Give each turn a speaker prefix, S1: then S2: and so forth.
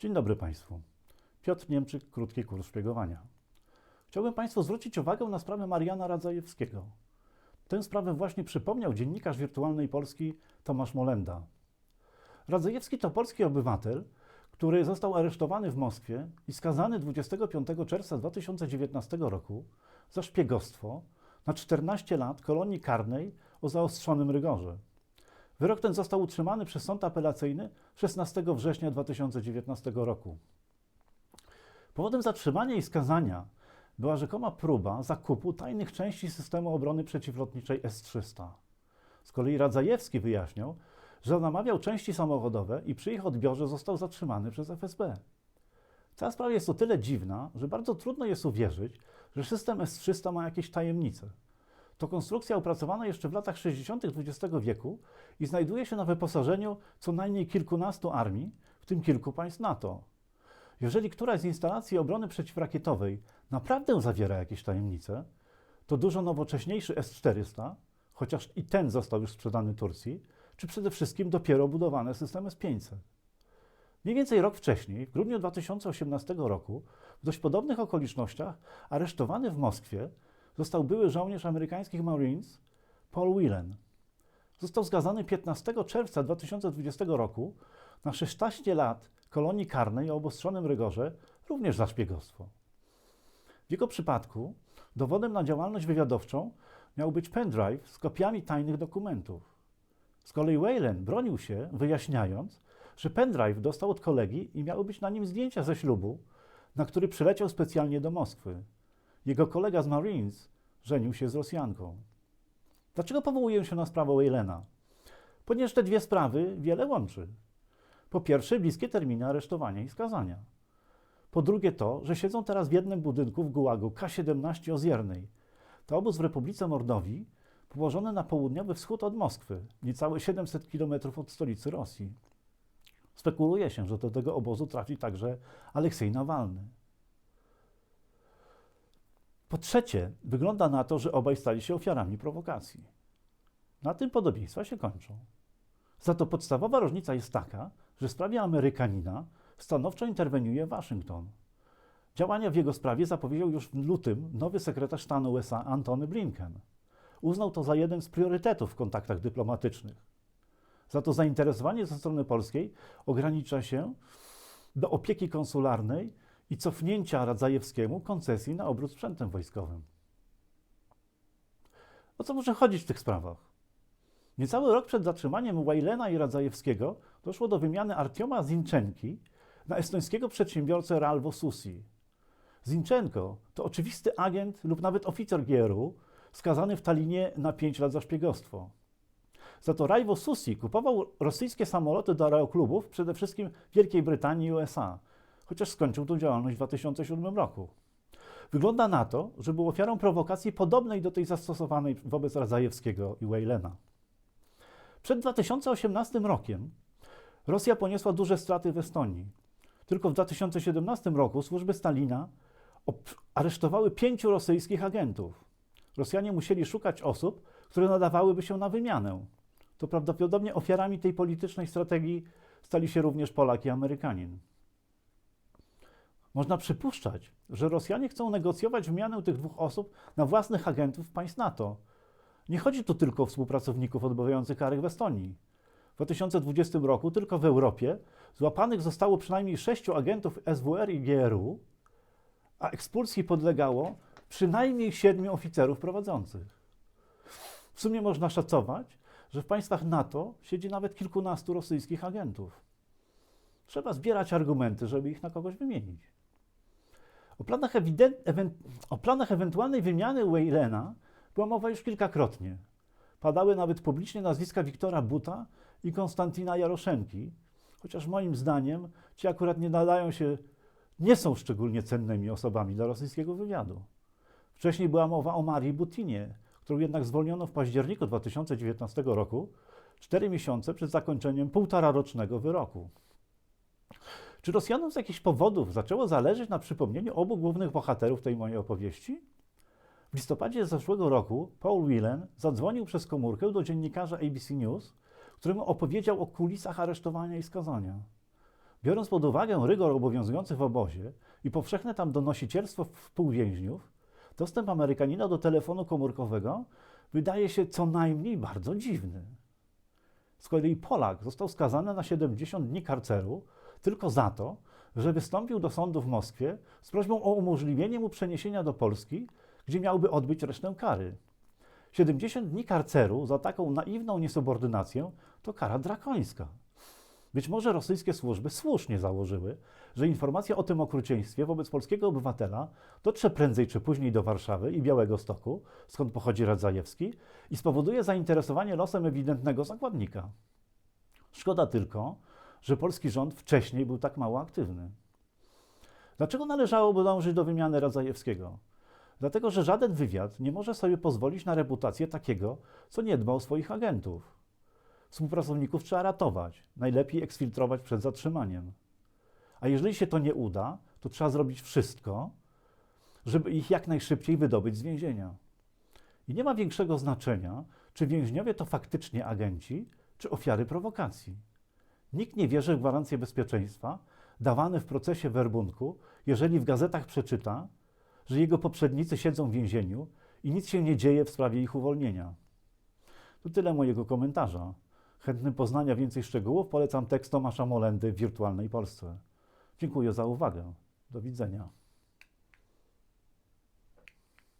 S1: Dzień dobry Państwu. Piotr Niemczyk, krótki kurs szpiegowania. Chciałbym Państwu zwrócić uwagę na sprawę Mariana Radzajewskiego. Tę sprawę właśnie przypomniał dziennikarz wirtualnej Polski Tomasz Molenda. Radzajewski to polski obywatel, który został aresztowany w Moskwie i skazany 25 czerwca 2019 roku za szpiegostwo na 14 lat kolonii karnej o zaostrzonym rygorze. Wyrok ten został utrzymany przez sąd apelacyjny 16 września 2019 roku. Powodem zatrzymania i skazania była rzekoma próba zakupu tajnych części systemu obrony przeciwlotniczej S-300. Z kolei Radzajewski wyjaśniał, że namawiał części samochodowe i przy ich odbiorze został zatrzymany przez FSB. Cała sprawa jest o tyle dziwna, że bardzo trudno jest uwierzyć, że system S-300 ma jakieś tajemnice. To konstrukcja opracowana jeszcze w latach 60. XX wieku i znajduje się na wyposażeniu co najmniej kilkunastu armii, w tym kilku państw NATO. Jeżeli któraś z instalacji obrony przeciwrakietowej naprawdę zawiera jakieś tajemnice, to dużo nowocześniejszy S-400, chociaż i ten został już sprzedany Turcji, czy przede wszystkim dopiero budowane system S-500. Mniej więcej rok wcześniej, w grudniu 2018 roku, w dość podobnych okolicznościach, aresztowany w Moskwie został były żołnierz amerykańskich Marines Paul Whelan. Został skazany 15 czerwca 2020 roku na 16 lat kolonii karnej o obostrzonym rygorze, również za szpiegostwo. W jego przypadku dowodem na działalność wywiadowczą miał być pendrive z kopiami tajnych dokumentów. Z kolei Whalen bronił się, wyjaśniając, że pendrive dostał od kolegi i miały być na nim zdjęcia ze ślubu, na który przyleciał specjalnie do Moskwy. Jego kolega z Marines żenił się z Rosjanką. Dlaczego powołuję się na sprawę Whalena? Ponieważ te dwie sprawy wiele łączy. Po pierwsze, bliskie terminy aresztowania i skazania. Po drugie to, że siedzą teraz w jednym budynku w Gułagu K-17 Oziernej. To obóz w Republice Mordowii, położony na południowy wschód od Moskwy, niecałe 700 km od stolicy Rosji. Spekuluje się, że do tego obozu trafi także Aleksiej Nawalny. Po trzecie, wygląda na to, że obaj stali się ofiarami prowokacji. Na tym podobieństwa się kończą. Za to podstawowa różnica jest taka, że w sprawie Amerykanina stanowczo interweniuje Waszyngton. Działania w jego sprawie zapowiedział już w lutym nowy sekretarz stanu USA Antony Blinken. Uznał to za jeden z priorytetów w kontaktach dyplomatycznych. Za to zainteresowanie ze strony polskiej ogranicza się do opieki konsularnej i cofnięcia Radzajewskiemu koncesji na obrót sprzętem wojskowym. O co może chodzić w tych sprawach? Niecały rok przed zatrzymaniem Wajlena i Radzajewskiego doszło do wymiany Artioma Zinczenki na estońskiego przedsiębiorcę Ralvo Susi. Zinczenko to oczywisty agent lub nawet oficer GRU skazany w Talinie na 5 lat za szpiegostwo. Za to Rajwo Susi kupował rosyjskie samoloty do aeroklubów przede wszystkim Wielkiej Brytanii i USA, chociaż skończył tę działalność w 2007 roku. Wygląda na to, że był ofiarą prowokacji podobnej do tej zastosowanej wobec Radzajewskiego i Wejlena. Przed 2018 rokiem Rosja poniosła duże straty w Estonii. Tylko w 2017 roku służby Stalina aresztowały pięciu rosyjskich agentów. Rosjanie musieli szukać osób, które nadawałyby się na wymianę. To prawdopodobnie ofiarami tej politycznej strategii stali się również Polak i Amerykanin. Można przypuszczać, że Rosjanie chcą negocjować wymianę tych dwóch osób na własnych agentów państw NATO. Nie chodzi tu tylko o współpracowników odbywających kary w Estonii. W 2020 roku tylko w Europie złapanych zostało przynajmniej sześciu agentów SWR i GRU, a ekspulsji podlegało przynajmniej siedmiu oficerów prowadzących. W sumie można szacować, że w państwach NATO siedzi nawet kilkunastu rosyjskich agentów. Trzeba zbierać argumenty, żeby ich na kogoś wymienić. O planach, o planach ewentualnej wymiany Wejlena była mowa już kilkakrotnie. Padały nawet publicznie nazwiska Wiktora Buta i Konstantina Jaroszenki, chociaż moim zdaniem ci akurat nie nadają się, nie są szczególnie cennymi osobami dla rosyjskiego wywiadu. Wcześniej była mowa o Marii Butinie, którą jednak zwolniono w październiku 2019 roku, cztery miesiące przed zakończeniem półtorarocznego wyroku. Czy Rosjanom z jakichś powodów zaczęło zależeć na przypomnieniu obu głównych bohaterów tej mojej opowieści? W listopadzie zeszłego roku Paul Whelan zadzwonił przez komórkę do dziennikarza ABC News, któremu opowiedział o kulisach aresztowania i skazania. Biorąc pod uwagę rygor obowiązujący w obozie i powszechne tam donosicielstwo współwięźniów, dostęp Amerykanina do telefonu komórkowego wydaje się co najmniej bardzo dziwny. Z kolei Polak został skazany na 70 dni karceru tylko za to, że wystąpił do sądu w Moskwie z prośbą o umożliwienie mu przeniesienia do Polski, gdzie miałby odbyć resztę kary. 70 dni karceru za taką naiwną niesubordynację to kara drakońska. Być może rosyjskie służby słusznie założyły, że informacja o tym okrucieństwie wobec polskiego obywatela dotrze prędzej czy później do Warszawy i Białego Stoku, skąd pochodzi Radzajewski, i spowoduje zainteresowanie losem ewidentnego zakładnika. Szkoda tylko, że polski rząd wcześniej był tak mało aktywny. Dlaczego należałoby dążyć do wymiany Radzajewskiego? Dlatego, że żaden wywiad nie może sobie pozwolić na reputację takiego, co nie dba o swoich agentów. Współpracowników trzeba ratować, najlepiej eksfiltrować przed zatrzymaniem. A jeżeli się to nie uda, to trzeba zrobić wszystko, żeby ich jak najszybciej wydobyć z więzienia. I nie ma większego znaczenia, czy więźniowie to faktycznie agenci, czy ofiary prowokacji. Nikt nie wierzy w gwarancje bezpieczeństwa dawane w procesie werbunku, jeżeli w gazetach przeczyta, że jego poprzednicy siedzą w więzieniu i nic się nie dzieje w sprawie ich uwolnienia. To tyle mojego komentarza. Chętnym poznania więcej szczegółów polecam tekst Tomasza Molendy w Wirtualnej Polsce. Dziękuję za uwagę. Do widzenia.